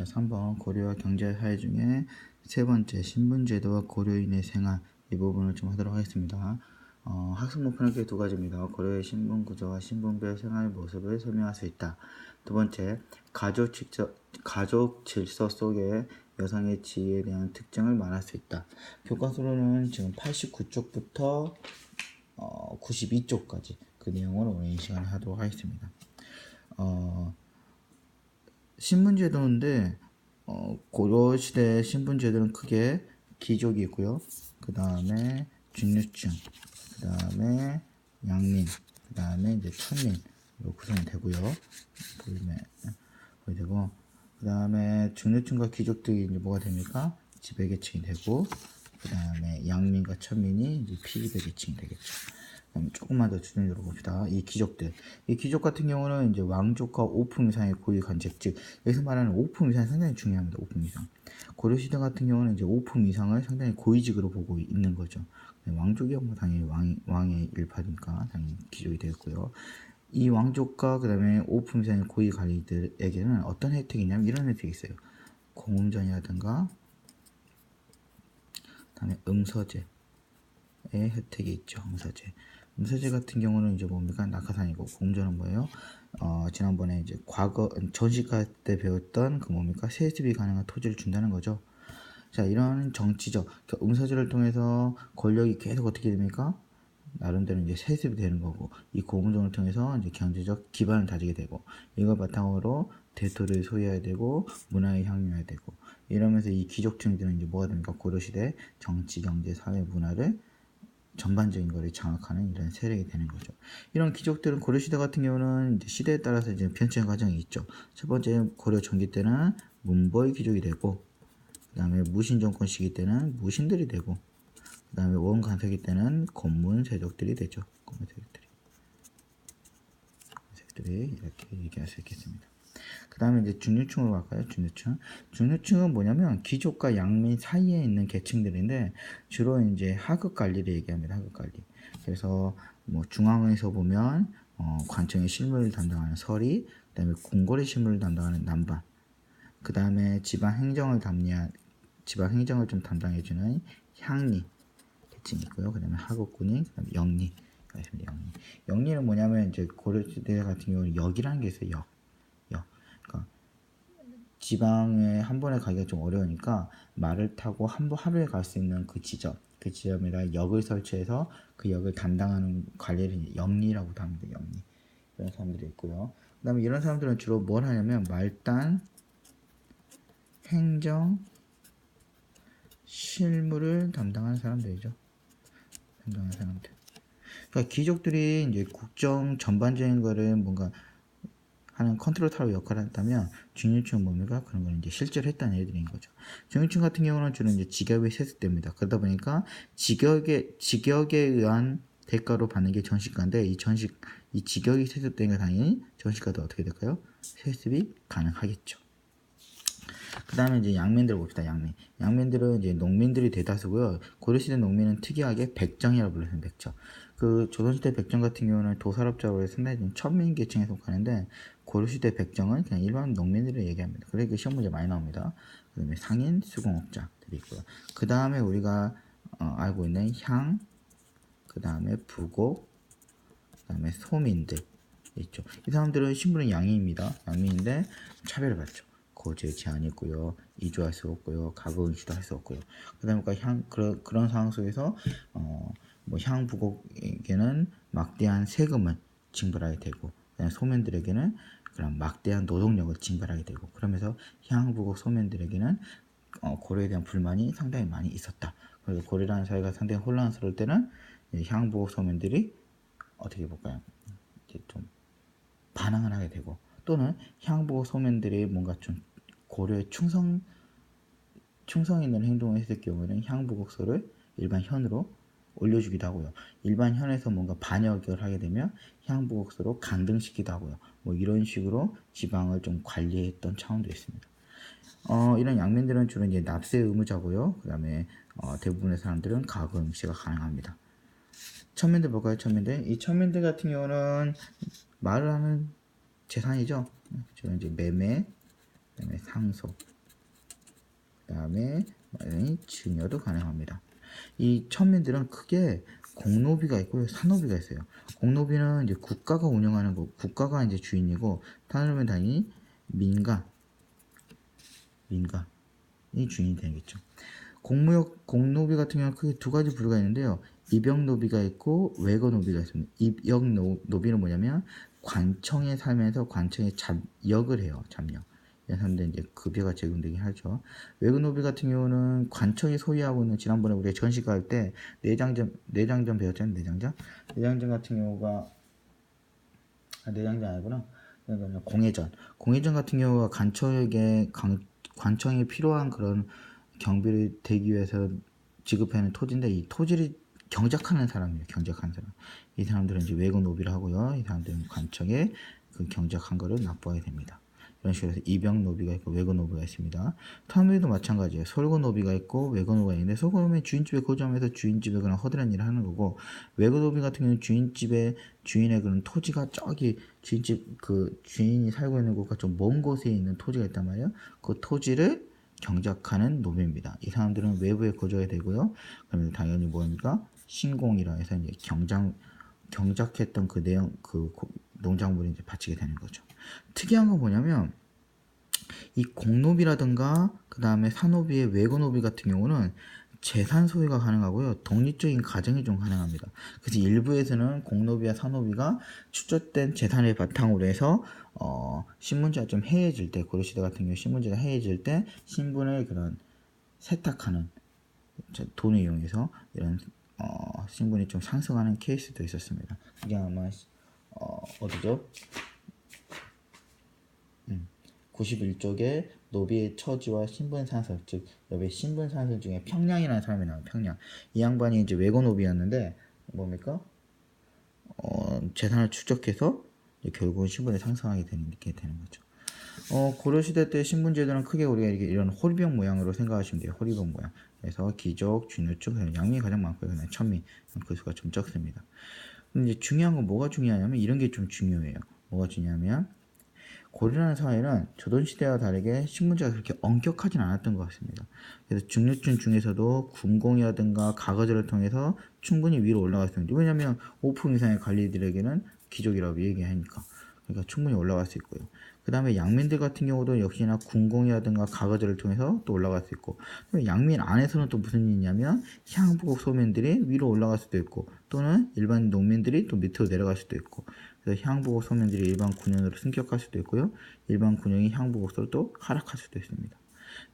자, 3번 고려와 경제 사회 중에 세 번째 신분제도와 고려인의 생활 이 부분을 좀 하도록 하겠습니다. 어, 학습 목표는 이렇게 두 가지입니다. 고려의 신분 구조와 신분별 생활 모습을 설명할 수 있다. 두 번째, 가족 질서, 가족 질서 속에 여성의 지위에 대한 특징을 말할 수 있다. 교과서로는 지금 89쪽부터 어, 92쪽까지 그 내용을 오늘 이 시간에 하도록 하겠습니다. 어, 신분제도인데 어, 고려 시대 신분제도는 크게 귀족이 있고요. 그 다음에 중류층, 그 다음에 양민, 그 다음에 이제 천민으로 구성이 되고요. 보이면 보이 되고 그 다음에 중류층과 귀족들이 이제 뭐가 됩니까? 지배계층이 되고 그 다음에 양민과 천민이 이제 피지배계층이 되겠죠. 조금만 더 주변으로 봅시다. 이 귀족들. 이 귀족 같은 경우는 이제 왕족과 오품 이상의 고위 관직, 즉 여기서 말하는 오품 이상이 상당히 중요합니다. 오품 이상. 고려시대 같은 경우는 이제 오품 이상을 상당히 고위직으로 보고 있는 거죠. 왕족이야 뭐 당연히 왕, 왕의 일파니까 당연히 귀족이 되겠고요. 이 왕족과 그 다음에 오품 이상의 고위 관리들에게는 어떤 혜택이 있냐면 이런 혜택이 있어요. 공음전이라든가 다음에 음서제의 혜택이 있죠. 음서제. 음서제 같은 경우는 이제 뭡니까? 낙하산이고 공전은 뭐예요? 어, 지난번에 이제 과거 전시가 때 배웠던 그 뭡니까? 세습이 가능한 토지를 준다는 거죠. 자, 이런 정치적 그러니까 음서제를 통해서 권력이 계속 어떻게 됩니까? 나름대로 이제 세습이 되는 거고 이 고문정을 통해서 이제 경제적 기반을 다지게 되고 이걸 바탕으로 대토를 소유해야 되고 문화에 향유해야 되고 이러면서 이 귀족층들은 이제 뭐가 됩니까? 고려 시대 정치, 경제, 사회, 문화를 전반적인 거를 장악하는 이런 세력이 되는 거죠. 이런 귀족들은 고려시대 같은 경우는 시대에 따라서 이제 변迁과정이 있죠. 첫 번째 고려 전기 때는 문벌 귀족이 되고, 그 다음에 무신 정권 시기 때는 무신들이 되고, 그 다음에 원간세기 때는 권문 세족들이 되죠. 권문 세족들이. 세족들이 이렇게 얘기할 수 있겠습니다. 그 다음에 이제 중류층으로 갈까요? 중류층. 중류층은 뭐냐면 귀족과 양민 사이에 있는 계층들인데 주로 이제 하급 관리를 얘기합니다. 하급 관리. 그래서 뭐 중앙에서 보면 어, 관청의 실무를 담당하는 서리, 그 다음에 궁궐의 실무를 담당하는 남반, 그 다음에 지방 행정을 담리한 지방 행정을 좀 담당해주는 향리 계층이 있고요. 그 다음에 하급군이, 그 다음에 영리. 영리. 영리는 뭐냐면 이제 고려시대 같은 경우는 역이라는 게 있어요. 역. 지방에 한 번에 가기가 좀 어려우니까 말을 타고 한 번 하루에 갈 수 있는 그 지점, 그 지점에다 역을 설치해서 그 역을 담당하는 관리를 영리라고 합니다. 영리. 이런 사람들이 있고요. 그 다음에 이런 사람들은 주로 뭘 하냐면 말단, 행정, 실무를 담당하는 사람들이죠. 담당하는 사람들. 그러니까 귀족들이 이제 국정 전반적인 거를 뭔가 하는 컨트롤 타워 역할을 한다면 중류층은 뭡니까? 그런 걸 이제 실제로 했다는 애들인 거죠. 중류층 같은 경우는 주로 이제 직역에 세습됩니다. 그러다 보니까 직역에 직역에 의한 대가로 받는 게 전시가인데 이 전시 이 직역이 세습되니까 당연히 전시가도 어떻게 될까요? 세습이 가능하겠죠. 그 다음에 이제 양민들 봅시다. 양민. 양민들은 이제 농민들이 대다수고요. 고려시대 농민은 특이하게 백정이라고 불러요. 백정. 그 조선시대 백정 같은 경우는 도산업자로 상당히 좀 천민 계층에 속하는데 고려시대 백정은 그냥 일반 농민들을 얘기합니다. 그래 그 시험 문제 많이 나옵니다. 그 다음에 상인 수공업자들이 있고요. 그 다음에 우리가 어, 알고 있는 향, 그 다음에 부곡, 그 다음에 소민들 있죠. 이 사람들은 신분은 양인입니다. 양민인데 차별을 받죠. 거주에 제한이 있고요. 이주할 수 없고요. 가구 운시도 할 수 없고요. 그 다음에 향 그런 그런 상황 속에서 어 뭐 향부곡에게는 막대한 세금을 징벌하게 되고 그다음에 소민들에게는 그런 막대한 노동력을 징발하게 되고 그러면서 향부곡 소민들에게는 어, 고려에 대한 불만이 상당히 많이 있었다. 그래서 고려라는 사회가 상당히 혼란스러울 때는 향부곡 소민들이 어떻게 볼까요? 이제 좀 반항을 하게 되고 또는 향부곡 소민들이 뭔가 좀 고려에 충성 충성 있는 행동을 했을 경우에는 향부곡소를 일반 현으로 올려주기도 하고요. 일반 현에서 뭔가 반역을 하게 되면 향부곡소로 강등시키기도 하고요. 뭐 이런 식으로 지방을 좀 관리했던 차원도 있습니다. 어, 이런 양민들은 주로 이제 납세 의무자고요. 그 다음에 어, 대부분의 사람들은 가구 응시가 가능합니다. 천민들 볼까요? 천민들. 이 천민들 같은 경우는 말을 하는 재산이죠. 주로 이제 매매, 그다음에 상속, 그다음에 당연히 증여도 가능합니다. 이 천민들은 크게 공노비가 있고요, 산노비가 있어요. 공노비는 이제 국가가 운영하는 거, 국가가 이제 주인이고, 산노비는 당연히 민간, 민간이 주인이 되겠죠. 공무역 공노비 같은 경우는 크게 두 가지 부류가 있는데요. 입역노비가 있고 외거노비가 있습니다. 입역노비는 뭐냐면 관청에 살면서 관청에 잡역을 해요. 잡역. 사람들 이제 급여가 제공되긴 하죠. 외거노비 같은 경우는 관청이 소유하고 있는 지난번에 우리가 전시가 할 때 내장전 내장전 배웠잖아요. 내장전. 내장전 같은 경우가 아, 내장전 아니구나. 공회전. 공회전 같은 경우가 관청에게 관, 관청에 필요한 그런 경비를 대기 위해서 지급하는 토지인데 이 토지를 경작하는 사람이에요. 경작하는 사람. 이 사람들은 이제 외국 노비를 하고요. 이 사람들은 관청에 그 경작한 거를 납부하게 됩니다. 이런 식으로 해서 입영 노비가 있고 외국 노비가 있습니다. 타노비도 마찬가지예요. 솔고 노비가 있고 외국 노비가 있는데 솔고 노비는 주인집에 거주하면서 주인집에 그런 허드렛 일을 하는 거고 외국 노비 같은 경우는 주인집에 주인의 그런 토지가 저기 주인집 그 주인이 살고 있는 곳과 좀 먼 곳에 있는 토지가 있단 말이에요. 그 토지를 경작하는 노비입니다. 이 사람들은 외부에 거주해야 되고요. 그러면 당연히 뭐입니까? 신공이라 해서 이제 경장 경작했던 그 내용 그 농작물이 이제 바치게 되는 거죠. 특이한 건 뭐냐면 이 공노비라든가 그 다음에 산노비의 외고노비 같은 경우는 재산 소유가 가능하고요. 독립적인 가정이 좀 가능합니다. 그래서 일부에서는 공노비와 산노비가 축적된 재산을 바탕으로 해서 어, 신분제가 좀 해해질 때 고려시대 같은 경우 신분제가 해해질 때 신분을 그런 세탁하는 돈을 이용해서 이런 어, 신분이 좀 상승하는 케이스도 있었습니다. 그게 아마 어, 어디죠? 음, 91쪽에 노비의 처지와 신분 상승, 즉 여기 신분 상승 중에 평량이라는 사람이 나와요. 평량. 이 양반이 이제 외고 노비였는데 뭡니까? 어, 재산을 축적해서 결국은 신분이 상승하게 되는 게 되는 거죠. 어, 고려시대 때 신분제도는 크게 우리가 이렇게 이런 호리병 모양으로 생각하시면 돼요. 호리병 모양. 그래서 기족, 준유축, 양민이 가장 많고요. 그다음에 천미 그 수가 좀 적습니다. 근데 이제 중요한 건 뭐가 중요하냐면 이런 게 좀 중요해요. 뭐가 중요하면 고려라는 사회는 조선시대와 다르게 신분제가 그렇게 엄격하진 않았던 것 같습니다. 그래서 중류층 중에서도 군공이라든가 가거제를 통해서 충분히 위로 올라갈 수 있는데 왜냐하면 5품 이상의 관리들에게는 귀족이라고 얘기하니까 그러니까 충분히 올라갈 수 있고요. 그 다음에 양민들 같은 경우도 역시나 군공이라든가 가거제를 통해서 또 올라갈 수 있고 양민 안에서는 또 무슨 일이 있냐면 향부국 소민들이 위로 올라갈 수도 있고 또는 일반 농민들이 또 밑으로 내려갈 수도 있고 그래서 향부국 소민들이 일반 군용으로 승격할 수도 있고요 일반 군용이 향부국으로 또 하락할 수도 있습니다.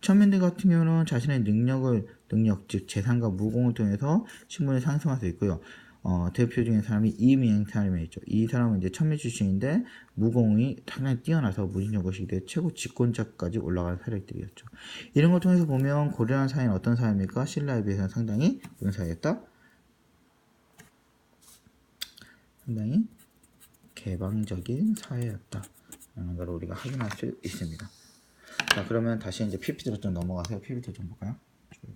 천민들 같은 경우는 자신의 능력을 능력 즉 재산과 무공을 통해서 신분을 상승할 수 있고요. 어, 대표적인 사람이 이미행 사람이 있죠. 이 사람은 이제 천민 출신인데 무공이 상당히 뛰어나서 무신여고 시대 최고 집권자까지 올라간 사례들이었죠. 이런 걸 통해서 보면 고려한 사회는 어떤 사회입니까? 신라에 비해서는 상당히 무슨 사회였다? 상당히 개방적인 사회였다. 라는 걸 우리가 확인할 수 있습니다. 자, 그러면 다시 이제 PPT로 좀 넘어가세요. PPT 좀 볼까요?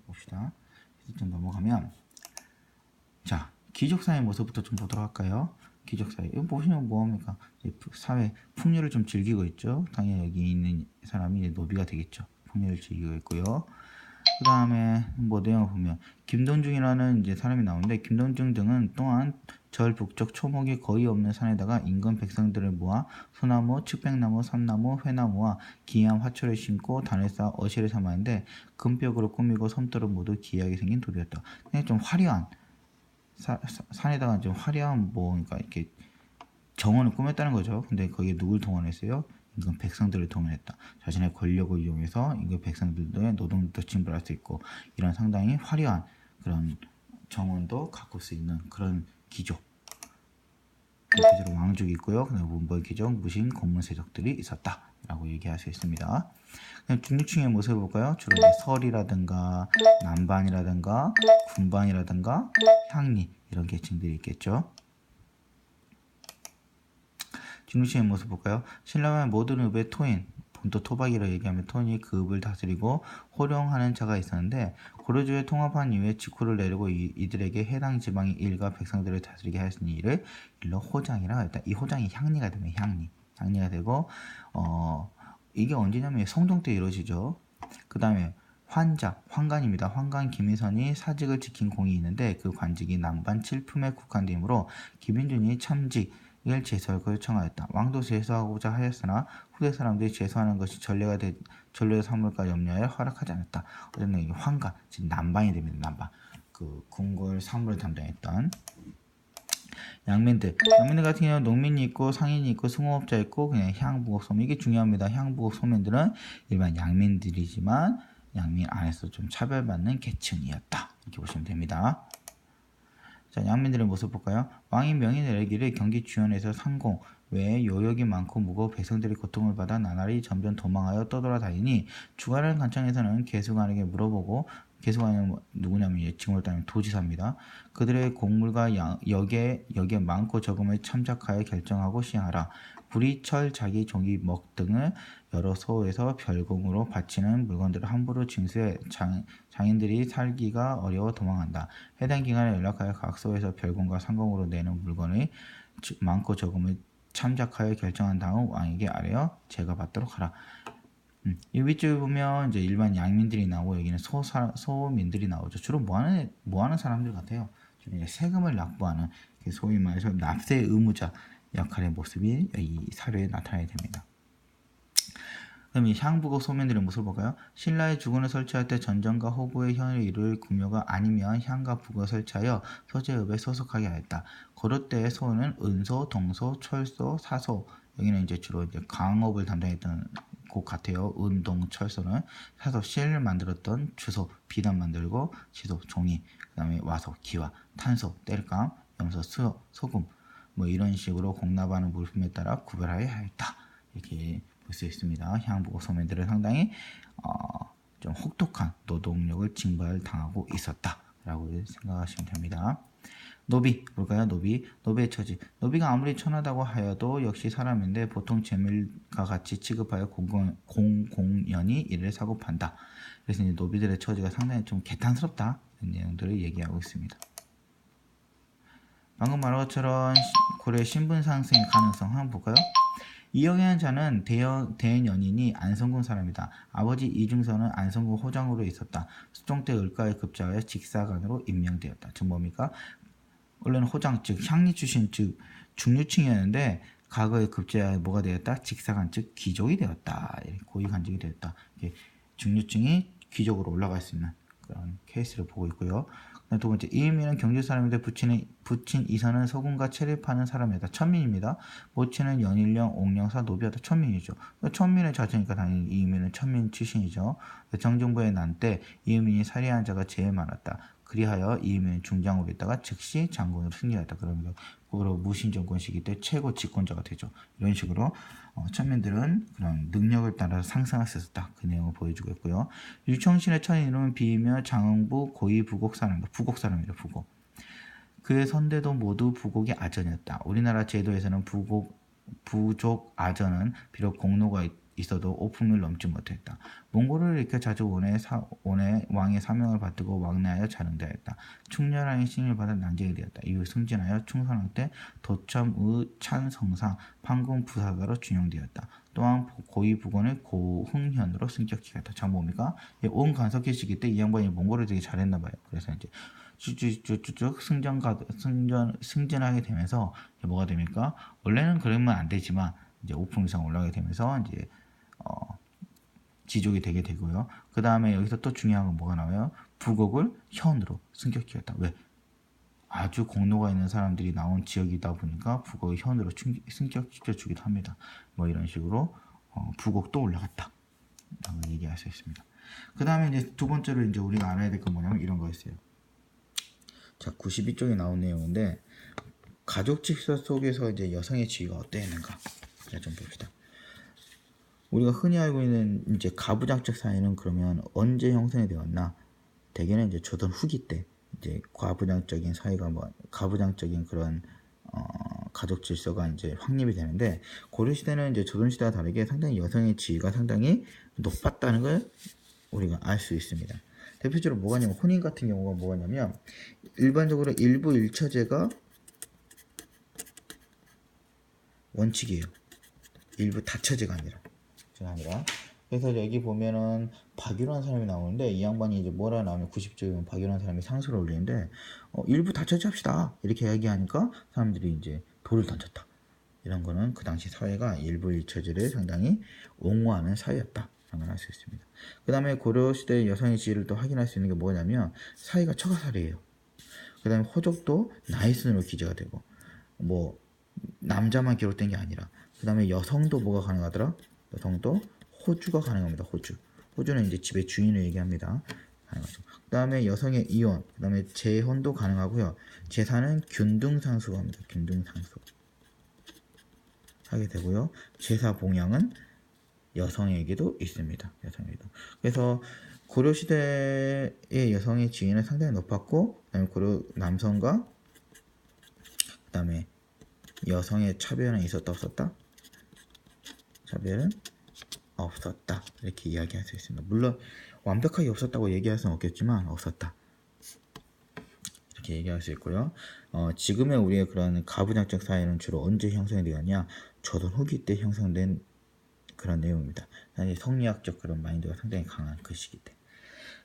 봅시다. PPT 좀 넘어가면 자, 기적사의 모습부터 좀 보도록 할까요? 기적사회. 이거 보시면 뭐합니까? 사회 풍류를 좀 즐기고 있죠. 당연히 여기 있는 사람이 노비가 되겠죠. 풍류를 즐기고 있고요. 그 다음에 뭐 내용 보면 김동중이라는 이제 사람이 나오는데 김동중 등은 또한 절 북쪽 초목이 거의 없는 산에다가 인근 백성들을 모아 소나무, 측백나무, 삼나무, 회나무와 기이한 화초를 심고 단을 쌓아 어시를 삼았는데 금벽으로 꾸미고 섬도로 모두 기이하게 생긴 돌이었다. 그냥 좀 화려한 사, 산에다가 좀 화려한 뭐 그러니까 이렇게 정원을 꾸몄다는 거죠. 근데 거기에 누굴 동원했어요? 임금 백성들을 동원했다. 자신의 권력을 이용해서 임금 백성들의 노동도 침범할 수 있고 이런 상당히 화려한 그런 정원도 갖고 수 있는 그런 귀족. 대표적으로 왕족이 있고요. 그다음 문벌 귀족, 무신, 공문 세족들이 있었다 라고 얘기할 수 있습니다. 그냥 중류층의 모습을 볼까요? 주로 설이라든가 남반이라든가 군반이라든가 향리 이런 계층들이 있겠죠. 중류층의 모습 볼까요? 신라의 모든 읍의 토인, 본토 토박이라 얘기하면 토인이 그 읍을 다스리고 호령하는 자가 있었는데 고려주에 통합한 이후에 직후를 내리고 이, 들에게 해당 지방의 일과 백성들을 다스리게 하였으니 이를 일로 호장이라 일단 이 호장이 향리가 되면 향리, 향리가 되고 어 이게 언제냐면 성종 때 이루어지죠. 그 다음에 환자, 환관입니다. 환관 김희선이 사직을 지킨 공이 있는데 그 관직이 남반 칠품에 국한되므로 김인준이 참직 을 제소하고 요청하였다. 왕도 제소하고자 하였으나 후대 사람들이 제소하는 것이 전례가 되, 전례의 사물과 염려하여 허락하지 않았다. 어쨌든 이게 환관, 즉 남반이 됩니다. 남반. 그 궁궐 사물을 담당했던 양민들. 양민들 같은 경우는 농민이 있고 상인이 있고 승호업자 있고 그냥 향부곡 소민 이게 중요합니다. 향부곡 소민들은 일반 양민들이지만 양민 안에서 좀 차별받는 계층이었다. 이렇게 보시면 됩니다. 자, 양민들의 모습 볼까요? 왕이 명이 내리기를 경기 주연에서 상공 외에 요역이 많고 무거워 백성들이 고통을 받아 나날이 점점 도망하여 떠돌아다니니 주간을 간청에서는 개수관에게 물어보고 개수관은 뭐 누구냐면 예, 지금으로 따면 도지사입니다. 그들의 곡물과 양, 역에 역에 많고 적음을 참작하여 결정하고 시행하라. 구리, 철, 자기, 종이, 먹 등을 여러 소에서 별공으로 바치는 물건들을 함부로 징수해 장, 장인들이 살기가 어려워 도망한다. 해당 기간에 연락하여 각 소에서 별공과 상공으로 내는 물건의 주- 많고 적음을 참작하여 결정한 다음 왕에게 아뢰어 제가 받도록 하라. 음, 이 위쪽에 보면 이제 일반 양민들이 나오고 여기는 소 소민들이 나오죠. 주로 뭐하는 뭐하는 사람들 같아요. 좀 이제 세금을 납부하는 그 소위 말해서 납세 의무자 역할의 모습이 이 사료에 나타나게 됩니다. 그럼 이 향부고 소민들의 모습을 볼까요? 신라의 주군을 설치할 때 전전과 호구의 현을 이룰 구묘가 아니면 향과 부가 설치하여 소재읍에 소속하게 하였다. 고려 때의 소는 은소, 동소, 철소, 사소 여기는 이제 주로 이제 강업을 담당했던 곳 같아요. 은동 철소는 사소 실을 만들었던 주소 비단 만들고 지소 종이 그다음에 와소 기와 탄소 땔감 염소 수 소금 뭐 이런 식으로 공납하는 물품에 따라 구별하여야 했다. 이렇게 볼 수 있습니다. 향부고 소민들은 상당히 어, 좀 혹독한 노동력을 징발당하고 있었다라고 생각하시면 됩니다. 노비 볼까요? 노비 노비의 처지 노비가 아무리 천하다고 하여도 역시 사람인데 보통 재물과 같이 취급하여 공공, 공 공연히 이를 사고 판다. 그래서 이제 노비들의 처지가 상당히 좀 개탄스럽다 이런 내용들을 얘기하고 있습니다. 방금 말한 것처럼 시- 고려 신분 상승의 가능성 한번 볼까요? 이영현 자는 대연, 대연 연인이 안성군 사람이다. 아버지 이중선은 안성군 호장으로 있었다. 수종 때 을가에 급자하여 직사관으로 임명되었다. 즉 뭡니까? 원래는 호장 즉 향리 출신 즉 중류층이었는데 과거에 급제하여 뭐가 되었다? 직사관 즉 귀족이 되었다. 고위 간직이 되었다. 중류층이 귀족으로 올라갈 수 있는 그런 케이스를 보고 있고요. 두 번째 이민은 경주 사람인데 부친의 부친 이선은 소금과 파는 사람이다. 천민입니다. 모친은 연일령, 옥령사, 노비하다 천민이죠. 천민의 자체니까 당연히 이민은 천민 출신이죠. 정정부의 난때 이민이 살해한 자가 제일 많았다. 그리하여 이민은 중장으로 있다가 즉시 장군으로 승리하였다. 그러면 그로 무신 정권 시기 때 최고 집권자가 되죠. 이런 식으로 어, 천민들은 그런 능력을 따라서 상승할 수 있었다. 그 내용을 보여주고 있고요. 유청신의 천 이름은 비이며 장흥부 고위 부곡 사람입니다. 부곡 사람입니다. 부곡. 그의 선대도 모두 부곡의 아전이었다. 우리나라 제도에서는 부곡 부족 아전은 비록 공로가 있- 있어도 오품을 넘지 못했다. 몽골을 일으켜 자주 원의, 사, 원의 왕의 사명을 받들고 왕래하여 자릉대하였다. 충렬왕의 칭을 받아 난쟁이 되었다. 이후 승진하여 충선왕 때 도첨의 찬성상 판군 부사가로 준용되었다. 또한 고위 부건을 고흥현으로 승격시켰다. 자 뭡니까? 예, 온 시기 때 이 양반이 몽골을 되게 잘했나 봐요. 그래서 이제 쭉쭉쭉쭉 승전 가 승전 승진하게 되면서 이제 뭐가 됩니까? 원래는 그러면 안 되지만 이제 오품 이상 올라가게 되면서 이제 어, 지족이 되게 되고요. 그 다음에 여기서 또 중요한 건 뭐가 나와요? 부곡을 현으로 승격시켰다. 왜? 아주 공로가 있는 사람들이 나온 지역이다 보니까 부곡을 현으로 충- 승격시켜주기도 합니다. 뭐 이런 식으로 어, 부곡도 올라갔다. 라고 얘기할 수 있습니다. 그 다음에 이제 두 번째로 이제 우리가 알아야 될 건 뭐냐면 이런 거였어요. 자, 92쪽에 나온 내용인데 가족 직서 속에서 이제 여성의 지위가 어땠는가 자, 좀 봅시다. 우리가 흔히 알고 있는 이제 가부장적 사회는 그러면 언제 형성이 되었나? 대개는 이제 조선 후기 때 이제 과부장적인 사회가 뭐 가부장적인 그런 어, 가족 질서가 이제 확립이 되는데 고려 시대는 이제 조선 시대와 다르게 상당히 여성의 지위가 상당히 높았다는 걸 우리가 알 수 있습니다. 대표적으로 뭐가 냐면 혼인 같은 경우가 뭐냐면 일반적으로 일부 일처제가 원칙이에요. 일부 다처제가 아니라 문제가 아니라. 그래서 여기 보면은 박유라는 사람이 나오는데 이 양반이 이제 뭐라 나오면 90점이면 박유라는 사람이 상수를 올리는데 어, 일부 다 처치합시다 이렇게 이야기하니까 사람들이 이제 돌을 던졌다. 이런 거는 그 당시 사회가 일부 일처제를 상당히 옹호하는 사회였다. 라는 걸알수 있습니다. 그 다음에 고려시대 여성의 지위를 또 확인할 수 있는 게 뭐냐면 사회가 처가살이에요. 그 다음에 호족도 나이 순으로 기재가 되고 뭐 남자만 기록된 게 아니라 그 다음에 여성도 뭐가 가능하더라? 여성도 호주가 가능합니다. 호주. 호주는 이제 집의 주인을 얘기합니다. 그 다음에 여성의 이혼, 그 다음에 재혼도 가능하고요. 제사는 균등상수가 합니다. 균등상수. 하게 되고요. 제사 봉양은 여성에게도 있습니다. 여성에게도. 그래서 고려 시대의 여성의 지위는 상당히 높았고, 그다음에 고려 남성과 그다음에 여성의 차별은 있었다 없었다? 차별은 없었다. 이렇게 이야기할 수 있습니다. 물론 완벽하게 없었다고 얘기할 수는 없겠지만 없었다. 이렇게 얘기할 수 있고요. 어, 지금의 우리의 그런 가부장적 사회는 주로 언제 형성이 되었냐? 조선 후기 때 형성된 그런 내용입니다. 사실 성리학적 그런 마인드가 상당히 강한 그 시기 때.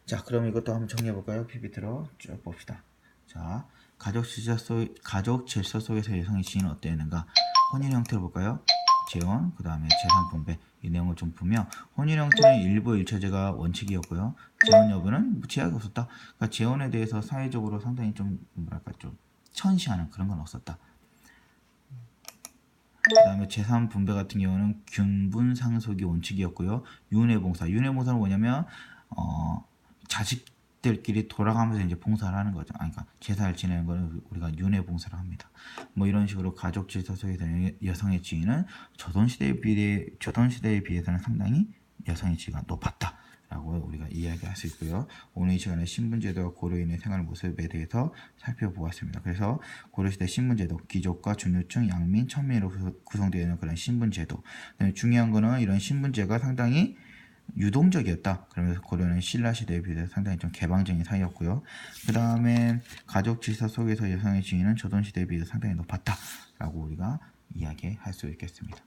자, 그럼 이것도 한번 정리해 볼까요? PPT로 쭉 봅시다. 자, 가족 질서 속 가족 질서 속에서 여성의 지위는 어땠는가? 혼인 형태를 볼까요? 재혼, 그 다음에 재산 분배 이 내용을 좀 보면 혼인 형태는 일부 일처제가 원칙이었고요. 재혼 여부는 뭐 제약이 없었다. 그러니까 재혼에 대해서 사회적으로 상당히 좀 뭐랄까 좀 천시하는 그런 건 없었다. 그 다음에 재산 분배 같은 경우는 균분 상속이 원칙이었고요. 윤회봉사. 윤회봉사는 뭐냐면 어, 자식 들끼리 돌아가면서 이제 봉사를 하는 거죠. 아니, 그러니까 제사를 지내는 거는 우리가 윤회 봉사를 합니다. 뭐 이런 식으로 가족 질서 속에서 여성의 지위는 조선 시대에 비해 조선 시대에 비해서는 상당히 여성의 지위가 높았다. 라고 우리가 이야기할 수 있고요. 오늘 이 시간에 신분제도와 고려인의 생활 모습에 대해서 살펴보았습니다. 그래서 고려시대 신분제도, 귀족과 중류층, 양민, 천민으로 구성- 구성되어 있는 그런 신분제도. 중요한 거는 이런 신분제가 상당히 유동적이었다. 그러면서 고려는 신라 시대에 비해서 상당히 좀 개방적인 사회였고요. 그 다음에 가족 질서 속에서 여성의 지위는 조선 시대에 비해서 상당히 높았다라고 우리가 이야기할 수 있겠습니다.